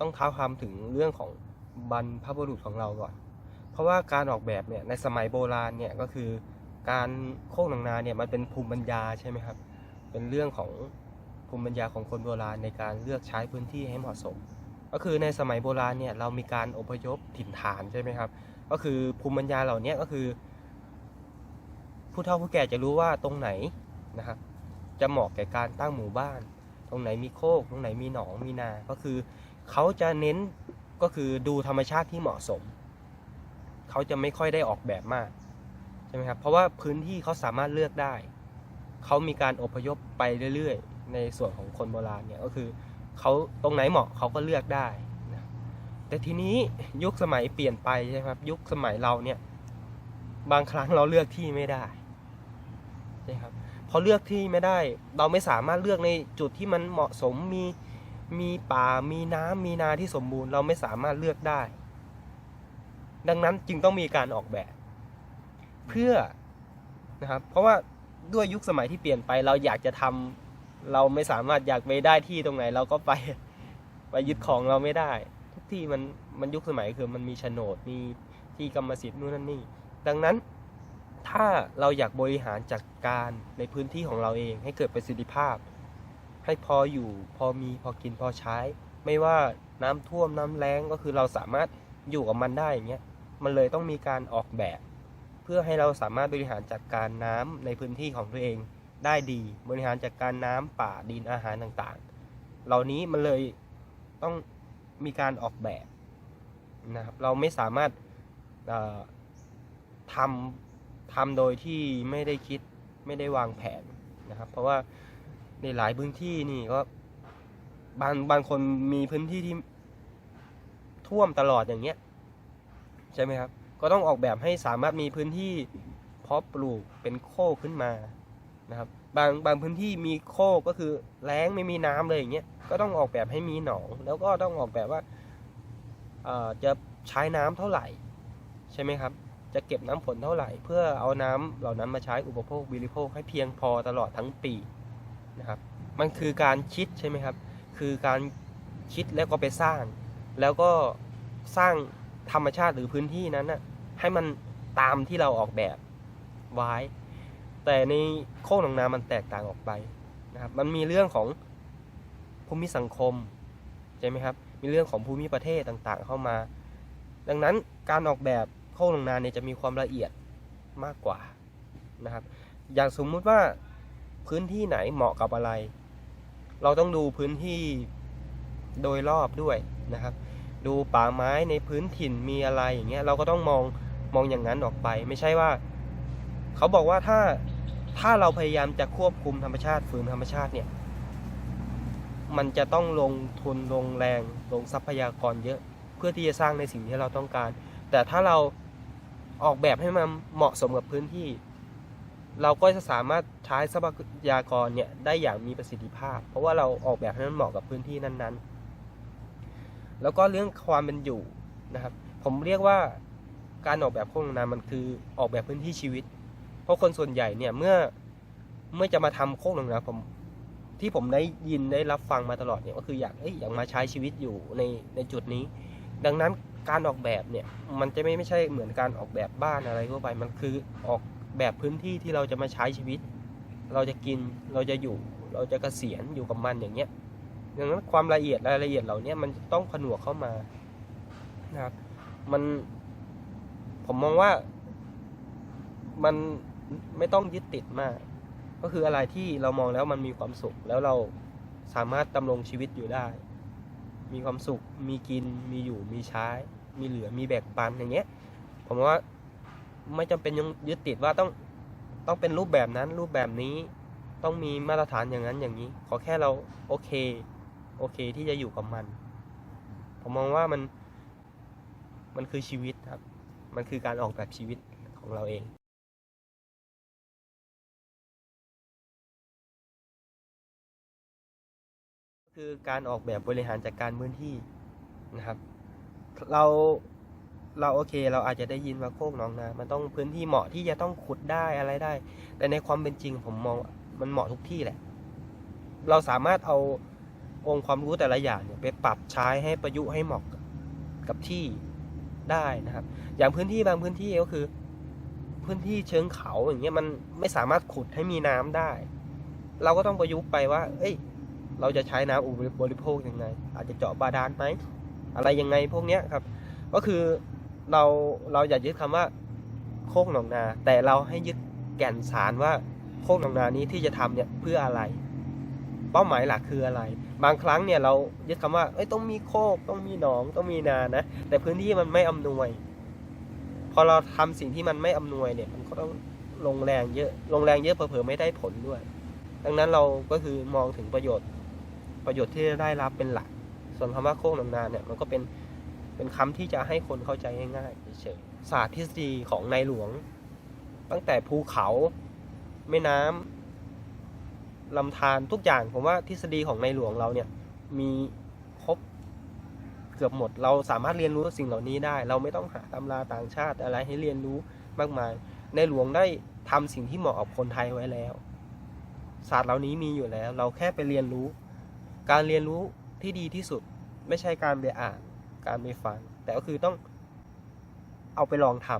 ต้องเท้าความถึงเรื่องของบรรพบุรุษของเราก่อน เพราะว่าการออกแบบเนี่ยในสมัยโบราณเนี่ยก็คือการโค้งหนังนาเนี่ยมันเป็นภูมิปัญญาใช่ไหมครับ เป็นเรื่องของภูมิปัญญาของคนโบราณในการเลือกใช้พื้นที่ให้เหมาะสม ก็คือในสมัยโบราณเนี่ยเรามีการอพยพถิ่นฐานใช่ไหมครับ ก็คือภูมิปัญญาเหล่านี้ก็คือ ผู้เฒ่าผู้แก่จะรู้ว่าตรงไหนนะครับจะเหมาะแก่การตั้งหมู่บ้าน ตรงไหนมีโคก ตรงไหนมีหนองมีนา ก็คือ เขาจะเน้นก็คือดูธรรมชาติที่เหมาะสม เขาจะไม่ค่อยได้ออกแบบมากใช่ไหมครับ เพราะว่าพื้นที่เขาสามารถเลือกได้ เขามีการอพยพไปเรื่อยๆ ในส่วนของคนโบราณเนี่ยก็คือเขาตรงไหนเหมาะเขาก็เลือกได้นะแต่ทีนี้ยุคสมัยเปลี่ยนไปใช่ไหมครับ ยุคสมัยเราเนี่ยบางครั้งเราเลือกที่ไม่ได้ใช่ครับพอเลือกที่ไม่ได้ เราไม่สามารถเลือกในจุดที่มันเหมาะสมมี มีป่ามีน้ำมีนาที่สมบูรณ์เราไม่สามารถเลือกได้ ดังนั้นจึงต้องมีการออกแบบ เพื่อนะครับเพราะว่าด้วยยุคสมัยที่เปลี่ยนไปเราอยากจะทำเราไม่สามารถอยากไปได้ที่ตรงไหน เราก็ไปไปยึดของเราไม่ได้ ทุกที่มันมันยุคสมัยคือมันมีโฉนดมีที่กรรมสิทธิ์นู่นนั่นนี่ ดังนั้นถ้าเราอยากบริหารจัดการในพื้นที่ของเราเองให้เกิดประสิทธิภาพ ให้พออยู่ พอมีพอกินพอใช้ ไม่ว่าน้ำท่วมน้ำแล้งก็คือเราสามารถอยู่กับมันได้อย่างเงี้ยมันเลยต้องมีการออกแบบ เพื่อให้เราสามารถบริหารจัดการน้ำในพื้นที่ของตัวเองได้ดีบริหารจัดการน้ำป่าดินอาหารต่างๆ เหล่านี้มันเลยต้องมีการออกแบบนะครับเราไม่สามารถทำทำโดยที่ไม่ได้คิดไม่ได้วางแผนนะครับ เพราะว่า ในหลายพื้นที่นี่ก็บางบางคนมีพื้นที่ที่ท่วมตลอดอย่างเงี้ยใช่ไหมครับ ก็ต้องออกแบบให้สามารถมีพื้นที่เพาะปลูกเป็นโคกขึ้นมานะครับ บางบางพื้นที่มีโคกก็คือแล้งไม่มีน้ำเลยอย่างเงี้ยก็ต้องออกแบบให้มีหนอง แล้วก็ต้องออกแบบว่าจะใช้น้ำเท่าไหร่ ใช่ไหมครับ จะเก็บน้ำฝนเท่าไหร่ เพื่อเอาน้ำเหล่านั้นมาใช้อุปโภคบริโภคให้เพียงพอตลอดทั้งปี นะครับ มันคือการคิดใช่ไหมครับ คือการคิดแล้วก็ไปสร้าง แล้วก็สร้างธรรมชาติหรือพื้นที่นั้นน่ะให้มันตามที่เราออกแบบไว้ แต่ในโคกหนองนามันแตกต่างออกไปนะครับ มันมีเรื่องของภูมิสังคมใช่ไหมครับ มีเรื่องของภูมิประเทศต่างๆ เข้ามา ดังนั้นการออกแบบโคกหนองนาเนี่ยจะมีความละเอียดมากกว่านะครับ อย่างสมมุติว่า พื้นที่ไหนเหมาะกับอะไร เราต้องดูพื้นที่โดยรอบด้วยนะครับ ดูป่าไม้ในพื้นถิ่นมีอะไรอย่างเงี้ยเราก็ต้องมองมองอย่างนั้นออกไป ไม่ใช่ว่า เขาบอกว่าถ้าถ้าเราพยายามจะควบคุมธรรมชาติฝืนธรรมชาติเนี่ย มันจะต้องลงทุนลงแรงลงทรัพยากรเยอะ เพื่อที่จะสร้างในสิ่งที่เราต้องการ แต่ถ้าเราออกแบบให้มันเหมาะสมกับพื้นที่ เราก็จะสามารถใช้ทรัพยากรเนี่ยได้อย่างมีประสิทธิภาพ เพราะว่าเราออกแบบให้มันเหมาะกับพื้นที่นั้นๆ แล้วก็เรื่องความเป็นอยู่นะครับ ผมเรียกว่าการออกแบบโครงนามันคือออกแบบพื้นที่ชีวิต เพราะคนส่วนใหญ่เนี่ยเมื่อเมื่อจะมาทำโคกหนองนาผมที่ผมได้ยินได้รับฟังมาตลอดเนี่ยก็คืออยากเอ้ยอยากมาใช้ชีวิตอยู่ในในจุดนี้ ดังนั้นการออกแบบเนี่ยมันจะไม่ไม่ใช่เหมือนการออกแบบบ้านอะไรทั่วไปมันคือออก แบบพื้นที่ที่เราจะมาใช้ชีวิต เราจะกินเราจะอยู่ เราจะเกษียณอยู่กับมันอย่างเงี้ยดังนั้นความละเอียดรายละเอียดเหล่านี้มันต้องผนวกเข้ามานะครับมันผมมองว่ามันไม่ต้องยึดติดมาก ก็คืออะไรที่เรามองแล้วมันมีความสุข แล้วเราสามารถดำรงชีวิตอยู่ได้ มีความสุข มีกิน มีอยู่ มีใช้ มีเหลือ มีแบ่งปันอย่างเงี้ย ผมว่า ไม่จำเป็นยังยึดติดว่าต้องต้องเป็นรูปแบบนั้นรูปแบบนี้ต้องมีมาตรฐานอย่างนั้นอย่างนี้ ขอแค่เราโอเค โอเคที่จะอยู่กับมัน ผมมองว่ามันมันคือชีวิตครับ มันคือการออกแบบชีวิตของเราเองคือการออกแบบบริหารจัดการพื้นที่นะครับ เรา เราโอเค เราอาจจะได้ยินว่าโคกหนองนา มันต้องพื้นที่เหมาะที่จะต้องขุดได้อะไรได้ แต่ในความเป็นจริงผมมองมันเหมาะทุกที่แหละ เราสามารถเอาองค์ความรู้แต่ละอย่างเนี่ยไปปรับใช้ให้ประยุกต์ให้เหมาะกับที่ได้นะครับ อย่างพื้นที่บางพื้นที่ก็คือ พื้นที่เชิงเขาอย่างเงี้ยมันไม่สามารถขุดให้มีน้ำได้ เราก็ต้องประยุกต์ไปว่า เอ้ย เราจะใช้น้ำอุปบริโภคยังไง อาจจะเจาะบาดาลไหมอะไรยังไงพวกเนี้ยครับ ก็คือ เราเราอย่ายึดคำว่าโคกหนองนา แต่เราให้ยึดแก่นสารว่าโคกหนองนานี้ที่จะทำเนี่ยเพื่ออะไร เป้าหมายหลักคืออะไร บางครั้งเนี่ยเรายึดคำว่าเอ้ยต้องมีโคกต้องมีหนองต้องมีนานะ แต่พื้นที่มันไม่อำนวย พอเราทำสิ่งที่มันไม่อำนวยเนี่ย มันก็ต้องลงแรงเยอะลงแรงเยอะเผลอๆไม่ได้ผลด้วย ดังนั้นเราก็คือมองถึงประโยชน์ ประโยชน์ที่ได้รับเป็นหลัก ส่วนคำว่าโคกหนองนาเนี่ยมันก็เป็น เป็นคำที่จะให้คนเข้าใจง่ายๆเฉยๆศาสตร์ทฤษฎีของในหลวง ตั้งแต่ภูเขาแม่น้ำลำธารทุกอย่างผมว่าทฤษฎีของในหลวงเราเนี่ยมีครบเกือบหมด เราสามารถเรียนรู้สิ่งเหล่านี้ได้ เราไม่ต้องหาตำราต่างชาติอะไรให้เรียนรู้มากมายในหลวงได้ทำสิ่งที่เหมาะกับคนไทยไว้แล้ว ศาสตร์เหล่านี้มีอยู่แล้ว เราแค่ไปเรียนรู้ การเรียนรู้ที่ดีที่สุด ไม่ใช่การไปอ่าน การไปฟัง แต่ก็คือต้องเอาไปลองท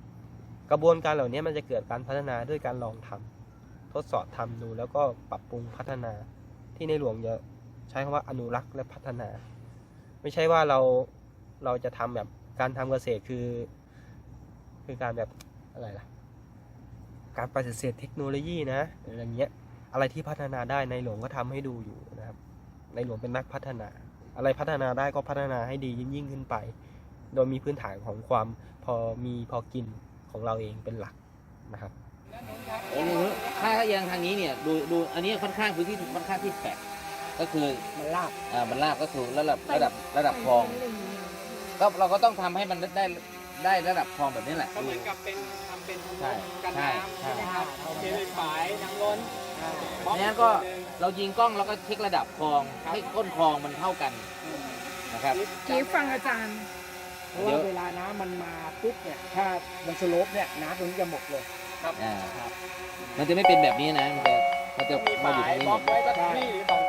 ำกระบวนการเหล่านี้มันจะเกิดการพัฒนาด้วยการลองทำทดสอบทำดูแล้วก็ปรับปรุงพัฒนาที่ในหลวงจะใช้คำว่าอนุรักษ์และพัฒนา ไม่ใช่ว่าเราเราจะทำแบบการทำเกษตรคือ คือการแบบอะไรล่ะ การปฏิเสธเทคโนโลยีนะอะไรเงี้ยอะไรที่พัฒนาได้ในหลวงก็ทำให้ดูอยู่นะครับ ในหลวงเป็นนักพัฒนา อะไรพัฒนาได้ก็พัฒนาให้ดียิ่งยิ่งขึ้นไป โดยมีพื้นฐานของความพอมีพอกินของเราเองเป็นหลักนะครับโอ้โหถ้ายังทางนี้เนี่ยดูดูอันนี้ค่อนข้างพื้นที่ค่อนข้างที่แปลกก็คือมันลาบอ่ามันลาบก็คือระดับระดับระดับคลองก็เราก็ต้องทำให้มันได้ได้ระดับคลองแบบนี้แหละก็เหมือนกับเป็นทำ เป็นใช่กันใช่น้ำใช่ใช่ไหมครับโอเคเลยฝายนางล้นบล็องั้นก็เรายิงกล้องแล้วก็เช็คระดับคลองให้ก้นคลองมันเท่ากันนะครับ กีฟังอาจารย์ เพราะเดี๋ว่ายวเวลาน้ำมันมาปุ๊บเนี่ย ถ้ามันสโลปเนี่ยน้ำตรงนี้จะหมดเลย อ่า มันจะไม่เป็นแบบนี้นะ มันจะมันจะมีมาฝาอยู่ยตรงนี้บหล็มอกดไว้สักที่หรือสอง